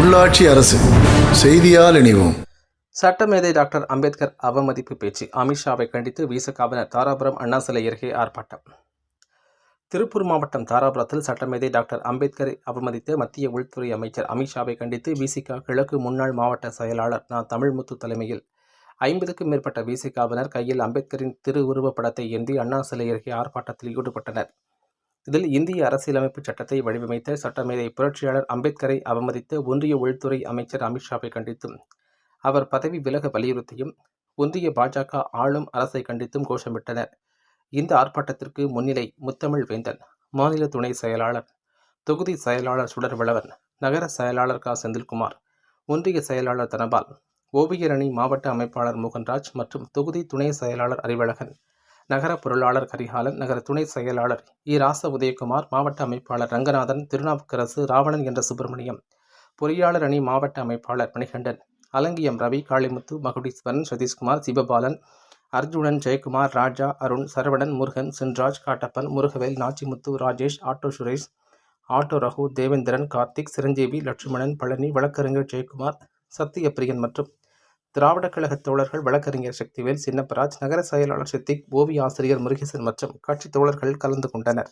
உள்ளாட்சி அரசு. செய்தியால் இணைவோம். சட்டமேதை டாக்டர் அம்பேத்கர் அவமதிப்பு பேச்சு. அமித்ஷாவை கண்டித்து வீசக்காவினர் தாராபுரம் அண்ணா சிலை அருகே ஆர்ப்பாட்டம். திருப்பூர் மாவட்டம் தாராபுரத்தில் சட்டமேதை டாக்டர் அம்பேத்கரை அவமதித்த மத்திய உள்துறை அமைச்சர் அமித்ஷாவை கண்டித்து விசிகா கிழக்கு முன்னாள் மாவட்ட செயலாளர் நா. தமிழ்முத்து தலைமையில் ஐம்பதுக்கும் மேற்பட்ட விசிகாவினர் கையில் அம்பேத்கரின் திருவுருவப் படத்தை ஏந்தி அண்ணா சிலை அருகே ஆர்ப்பாட்டத்தில் ஈடுபட்டனர். இதில் இந்திய அரசியலமைப்பு சட்டத்தை வடிவமைத்த சட்டமேதை புரட்சியாளர் அம்பேத்கரை அவமதித்த ஒன்றிய உள்துறை அமைச்சர் அமித்ஷாவை கண்டித்தும் அவர் பதவி விலக வலியுறுத்தியும் ஒன்றிய பாஜக ஆளும் அரசை கண்டித்தும் கோஷமிட்டனர். இந்த ஆர்ப்பாட்டத்திற்கு முன்னிலை முத்தமிழ் வேந்தன் மாநில துணை செயலாளர் தொகுதி செயலாளர் சுடர்வளவன் நகர செயலாளர் கா. செந்தில்குமார் ஒன்றிய செயலாளர் தனபால் ஓவியர் அணி மாவட்ட அமைப்பாளர் மோகன்ராஜ் மற்றும் தொகுதி துணை செயலாளர் அறிவழகன் நகர பொருளாளர் கரிகாலன் நகர துணை செயலாளர் இ. ராச உதயகுமார் மாவட்ட அமைப்பாளர் ரங்கநாதன் திருநாவுக்கரசு ராவணன் என்ற சுப்பிரமணியம் பொறியாளர் அணி மாவட்ட அமைப்பாளர் மணிகண்டன் அலங்கியம் ரவி காளிமுத்து மகுடீஸ்வரன் சதீஷ்குமார் சிவபாலன் அர்ஜுனன் ஜெயக்குமார் ராஜா அருண் சரவணன் முருகன் சென்ராஜ் காட்டப்பன் முருகவேல் நாச்சிமுத்து ராஜேஷ் ஆட்டோ சுரேஷ் ஆட்டோ ரகு தேவேந்திரன் கார்த்திக் சிரஞ்சீவி லட்சுமணன் பழனி வழக்கறிஞர் ஜெயக்குமார் சத்தியப்பிரியன் மற்றும் திராவிட கழக தோழர்கள் வழக்கறிஞர் சக்திவேல் சின்னப்பராஜ் நகர செயலாளர் சித்திக் ஓவிய ஆசிரியர் முருகேசன் மற்றும் கட்சி தோழர்கள் கலந்து கொண்டனர்.